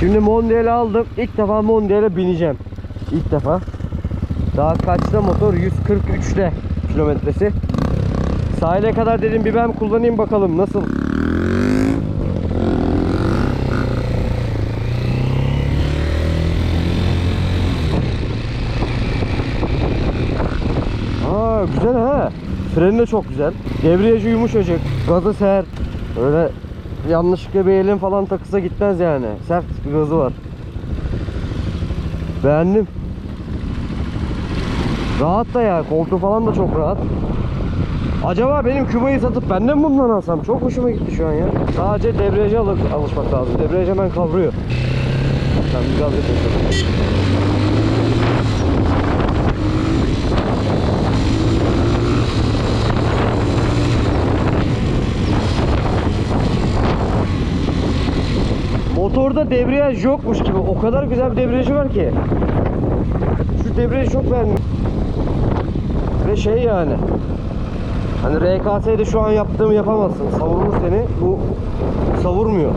Şimdi Mondial'i aldım. İlk defa Mondial'e bineceğim. İlk defa. Daha kaçta motor? 143'te kilometresi. Sahile kadar dedim bir ben kullanayım bakalım nasıl. Aa güzel ha. Freni de çok güzel. Debriyajı yumuşacık. Gazı sert. Öyle yanlışlıkla bir elin falan takısa gitmez yani. Sert bir gazı var. Beğendim. Rahat da ya. Koltuğu falan da çok rahat. Acaba benim Küba'yı satıp ben de bundan alsam? Çok hoşuma gitti şu an ya. Sadece debriyaja alışmak lazım. Debriyaj hemen kavruyor. Sen bir gaz yapıyorsun. Motorda debriyaj yokmuş gibi. O kadar güzel bir debriyajı var ki. Şu debriyajı çok beğendim. Ve şey yani. Hani RKS'de şu an yaptığımı yapamazsın. Savurur seni. Bu savurmuyor.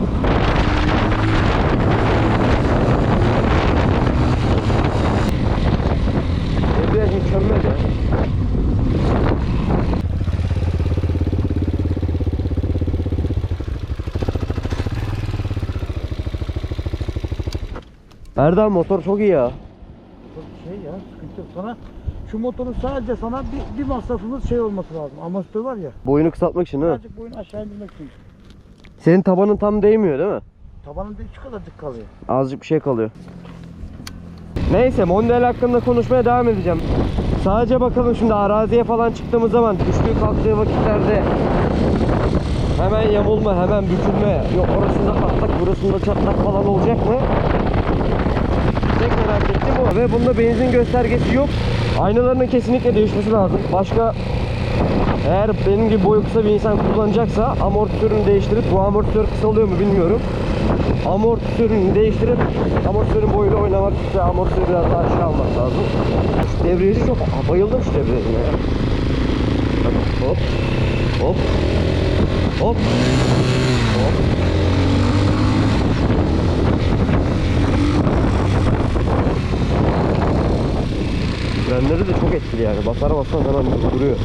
Debriyaj mükemmel ya. Erdem motor çok iyi ya. Çok şey ya sıkıntı yok. Sana şu motorun sadece sana bir, bir masrafımız şey olması lazım. Amortisör var ya. Boyunu kısaltmak için değil mi? Birazcık boyunu aşağı indirmek için. Senin tabanın tam değmiyor değil mi? Tabanın değil şu kadarcık kalıyor. Azıcık bir şey kalıyor. Neyse Mondial hakkında konuşmaya devam edeceğim. Sadece bakalım şimdi araziye falan çıktığımız zaman düştüğü kalktığı vakitlerde hemen yamulma, hemen bükülme, yok orasında patlak, burasında çatlak falan olacak mı? Tek merak ettiğim o. Ve bunda benzin göstergesi yok. Aynalarının kesinlikle değişmesi lazım. Başka eğer benim gibi boyu kısa bir insan kullanacaksa amortisörünü değiştirip bu amortisör kısalıyor mu bilmiyorum. Amortisörünü değiştirip amortisörün boyuyla oynamak ve amortisörü biraz daha aşağı almak lazım. Şu debriyajı çok bayıldım şu. Bak, Hop. Hop. Hop. Hop. Frenleri de çok etkili yani. Basara basana hemen duruyor.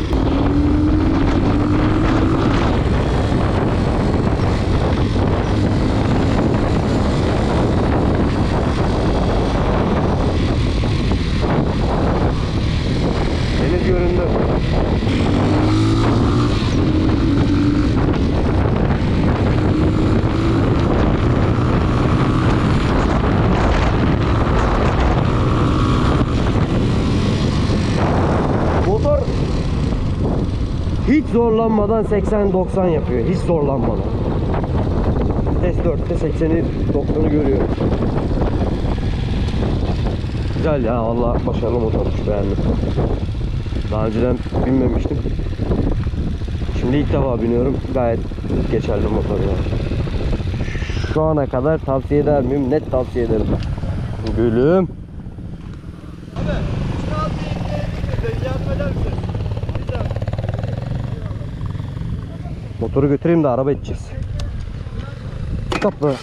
Deniz göründü. Motor hiç zorlanmadan 80-90 yapıyor. Hiç zorlanmadan. Vites 4'te 80'i 90'ı görüyor. Güzel ya valla başarılı motormuş beğendim. Daha önceden binmemiştim. Şimdi ilk defa biniyorum. Gayet geçerli motor ya. Şu ana kadar tavsiye eder miyim? Net tavsiye ederim. Gülüm. Motoru götüreyim de araba edeceğiz. Kapı.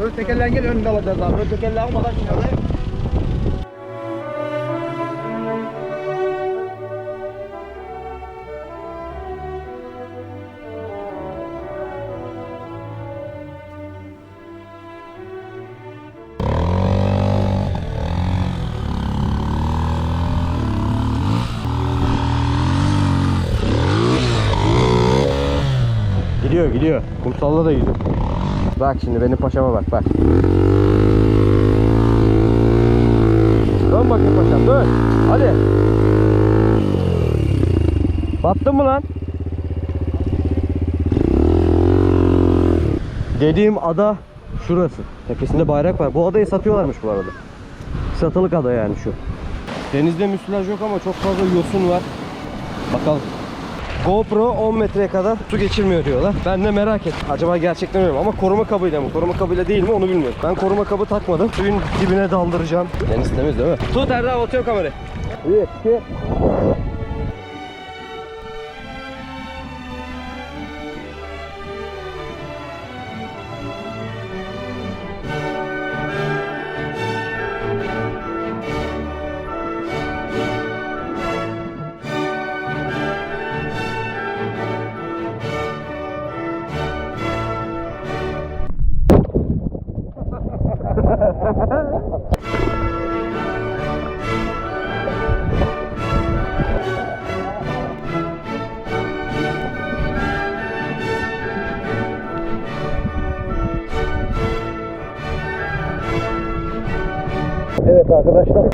Ön tekerleğin gel önünde alacağız abi. Ön tekerleği almadan şöyle. Gidiyor gidiyor. Kumsalda da gidiyor. Bak şimdi benim paşama bak bak. Dön bakayım paşam dön. Hadi. Battın mı lan? Dediğim ada şurası. Tepesinde bayrak var. Bu adayı satıyorlarmış bu arada. Satılık ada yani şu. Denizde müsilaj yok ama çok fazla yosun var. Bakalım. GoPro 10 metreye kadar su geçirmiyor diyorlar. Ben de merak ettim. Acaba gerçekten öyle mi? Ama koruma kabıyla mı? Koruma kabıyla değil mi onu bilmiyorum. Ben koruma kabı takmadım. Suyun dibine daldıracağım. Deniz temiz değil mi? Tut Erdal atıyor kamerayı. 1, 2, Evet arkadaşlar